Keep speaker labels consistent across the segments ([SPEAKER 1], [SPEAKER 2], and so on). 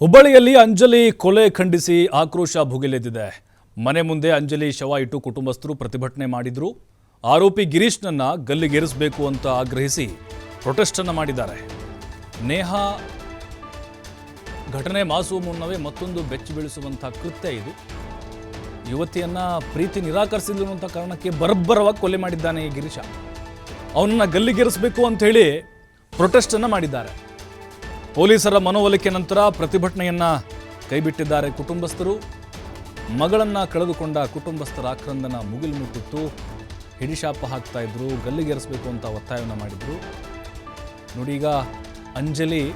[SPEAKER 1] ಹುಬ್ಬಳ್ಳಿಯಲ್ಲಿ ಅಂಜಲಿ ಕೊಲೆ ಖಂಡಿಸಿ ಆಕ್ರೋಶ ಭುಗಿಲೆದ್ದಿದೆ. ಮನೆ ಮುಂದೆ ಅಂಜಲಿ ಶವ ಇಟ್ಟು ಕುಟುಂಬಸ್ಥರು ಪ್ರತಿಭಟನೆ ಮಾಡಿದ್ರು. ಆರೋಪಿ ಗಿರೀಶ್ನನ್ನ ಗಲ್ಲಿಗೇರಿಸಬೇಕು ಅಂತ ಆಗ್ರಹಿಸಿ ಪ್ರೊಟೆಸ್ಟ್ ಅನ್ನ ಮಾಡಿದ್ದಾರೆ. ನೇಹಾ, ಘಟನೆ ಮಾಸುವ ಮುನ್ನವೇ ಮತ್ತೊಂದು ಬೆಚ್ಚಿ ಬೀಳಿಸುವಂಥ ಕೃತ್ಯ ಇದು. ಯುವತಿಯನ್ನ ಪ್ರೀತಿ ನಿರಾಕರಿಸಿದ್ರು ಅನ್ನುವಂಥ ಕಾರಣಕ್ಕೆ ಬರಬ್ಬರವಾಗಿ ಕೊಲೆ ಮಾಡಿದ್ದಾನೆ ಈ ಗಿರೀಶ. ಅವನನ್ನ ಗಲ್ಲಿಗೇರಿಸಬೇಕು ಅಂತ ಹೇಳಿ ಪ್ರೊಟೆಸ್ಟ್ ಅನ್ನ ಮಾಡಿದ್ದಾರೆ. ಪೊಲೀಸರ ಮನವೊಲಿಕೆ ನಂತರ ಪ್ರತಿಭಟನೆಯನ್ನ ಕೈಬಿಟ್ಟಿದ್ದಾರೆ ಕುಟುಂಬಸ್ಥರು. ಮಗಳನ್ನ ಕಳೆದುಕೊಂಡ ಕುಟುಂಬಸ್ಥರ ಆಕ್ರಂದನ ಮುಗಿಲು ಮುಟ್ಟಿತ್ತು. ಹಿಡಿಶಾಪ ಹಾಕ್ತಾ ಇದ್ರು ಗಲ್ಲಿಗೇರಿಸಬೇಕು ಅಂತ ಒತ್ತಾಯವನ್ನು ಮಾಡಿದ್ರು. ನೋಡಿ ಈಗ ಅಂಜಲಿ,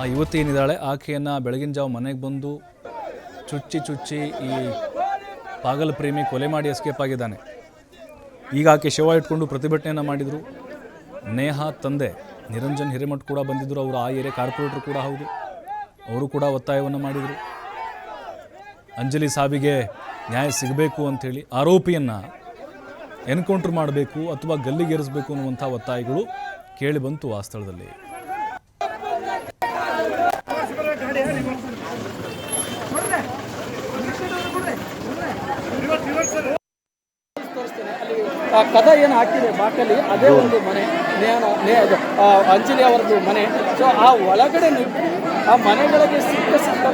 [SPEAKER 1] ಆ ಯುವತಿ ಏನಿದ್ದಾಳೆ, ಆಕೆಯನ್ನು ಬೆಳಗಿನ ಜಾವ ಮನೆಗೆ ಬಂದು ಚುಚ್ಚಿ ಚುಚ್ಚಿ ಈ ಪಾಗಲ ಪ್ರೇಮಿ ಕೊಲೆ ಮಾಡಿ ಎಸ್ಕೇಪ್ ಆಗಿದ್ದಾನೆ. ಈಗ ಆಕೆ ಶವ ಇಟ್ಕೊಂಡು ಪ್ರತಿಭಟನೆಯನ್ನು ಮಾಡಿದರು. ನೇಹ ತಂದೆ. ನಿರಂಜನ್ ಹಿರೇಮಠ್ ಕೂಡ ಬಂದಿದ್ದರು ಅವರು ಆ ಏರಿಯಾ ಕಾರ್ಪೊರೇಟರ್ ಕೂಡ ಹೌದು. ಅವರು ಕೂಡ ಒತ್ತಾಯವನ್ನು ಮಾಡಿದರು. ಅಂಜಲಿ ಸಾಬಿಗೆ ನ್ಯಾಯ ಸಿಗಬೇಕು ಅಂಥೇಳಿ ಆರೋಪಿಯನ್ನು ಎನ್ಕೌಂಟ್ರ್ ಮಾಡಬೇಕು ಅಥವಾ ಗಲ್ಲಿಗೇರಿಸಬೇಕು ಅನ್ನುವಂಥ ಒತ್ತಾಯಗಳು ಕೇಳಿ ಬಂತು ಆ ಸ್ಥಳದಲ್ಲಿ.
[SPEAKER 2] ಆ ಕದ ಏನು ಹಾಕಿದೆ ಬಾಕಲಿ ಅದೇ ಒಂದು ಮನೆ. ಅಂಜಲಿ ಅವರದ್ದು ಮನೆ. ಸೊ ಆ ಒಳಗಡೆ ನಿಂತು ಆ ಮನೆಗಳಿಗೆ ಸಿಕ್ಕ ಸಿಕ್ಕ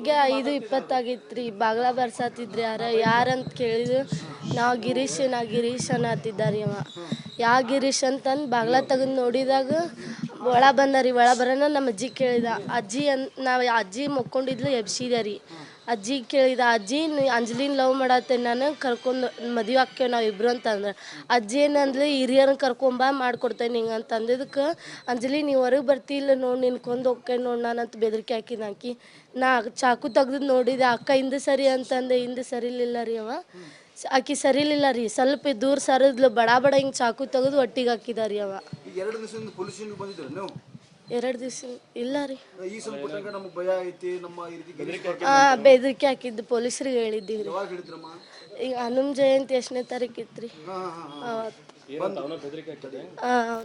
[SPEAKER 3] ಬೆಳಗ್ಗೆ ಐದು ಇಪ್ಪತ್ತಾಗಿತ್ರಿ. ಬಾಗ್ಲ ಬರ್ಸಾತಿದ್ರಿ ಯಾರ? ಯಾರಂತ ಕೇಳಿದ್ರು, ನಾವು ಗಿರೀಶ್ ನಾ ಗಿರೀಶ್ ಅನ್ನತ್ತಿದ್ದಾರೆ ಅವ. ಯಾ ಗಿರೀಶ್ ಅಂತಂದು ಬಾಗ್ಲ ತೆಗೆದು ನೋಡಿದಾಗ ಒಳ ಬಂದ ರೀ ಒಳ ಬರೋಣ ನಮ್ಮ ಅಜ್ಜಿ ಕೇಳಿದ. ಅಜ್ಜಿ ಅನ್ ನಾವು ಅಜ್ಜಿ ಮುಕ್ಕೊಂಡಿದ್ಲು ಎಬ್ಸಿದೆ ರೀ. ಅಜ್ಜಿ ಕೇಳಿದ, ಅಜ್ಜಿ ಅಂಜಲಿನ ಲವ್ ಮಾಡತ್ತೆ, ನಾನು ಕರ್ಕೊಂಡು ಮದುವೆ ಹಾಕ್ಯವ ನಾವು ಇಬ್ರು ಅಂತಂದ್ರೆ ಅಜ್ಜಿ ಏನಂದ್ಲಿ ಹಿರಿಯರನ್ನ ಕರ್ಕೊಂಬ ಮಾಡ್ಕೊಡ್ತೇನೆ ಹಿಂಗೆ ಅಂತ ಅಂದಿದ್ದಕ್ಕೆ ಅಂಜಲಿ ನೀವು ಹೊರಗೆ ಬರ್ತಿಲ್ಲ ನೋಡಿ, ನಿನ್ ಕೊಂದು ಹೋಗ್ಕೆ ನೋಡಿ ನಾನಂತ ಬೆದರಿಕೆ ಹಾಕಿನ ಹಾಕಿ ನಾ ಚಾಕು ತೆಗ್ದು ನೋಡಿದೆ, ಅಕ್ಕ, ಹಿಂದೆ ಸರಿ ಅಂತಂದೆ, ಹಿಂದೆ ಸರಿಲಿಲ್ಲ ರೀ ಅವ. ಆಕಿ ಸರಿಲಿಲ್ಲ ರೀ, ಸ್ವಲ್ಪ ದೂರ ಸರಿದ್ಲು, ಬಡ ಬಡ ಹಿಂಗೆ ಚಾಕು ತೆಗೆದು ಒಟ್ಟಿಗೆ ಹಾಕಿದ ರೀ ಅವ.
[SPEAKER 4] ಈಗ ಎರಡು ದಿವಸದಿಂದ ಪೊಲೀಸ್ ಬಂದಿದ್ರು ನೀವು?
[SPEAKER 3] ಎರಡು ದಿವಸ ಇಲ್ಲ ರೀ.
[SPEAKER 4] ಈ ಸ್ವಲ್ಪ ತನಕ ನಮಗೆ ಭಯ ಐತಿ ನಮ್ಮ ಈ ರೀತಿ
[SPEAKER 3] ಹಾಂ ಬೆದರಿಕೆ ಹಾಕಿದ್ದು ಪೊಲೀಸರಿಗೆ ಹೇಳಿದ್ದೀವಿ ರೀ.
[SPEAKER 4] ಯಾವಾಗ ಹೇಳಿದ್ರಮ್ಮ?
[SPEAKER 3] ಈಗ ಹನುಮ ಜಯಂತಿ ಎಷ್ಟನೇ ತಾರೀಕು ಇತ್ತು ರೀ.
[SPEAKER 4] ಹಾ ಹಾ ಹಾ.
[SPEAKER 3] ಅವತ್ತು
[SPEAKER 4] ಬಂದು
[SPEAKER 3] ಹಾಂ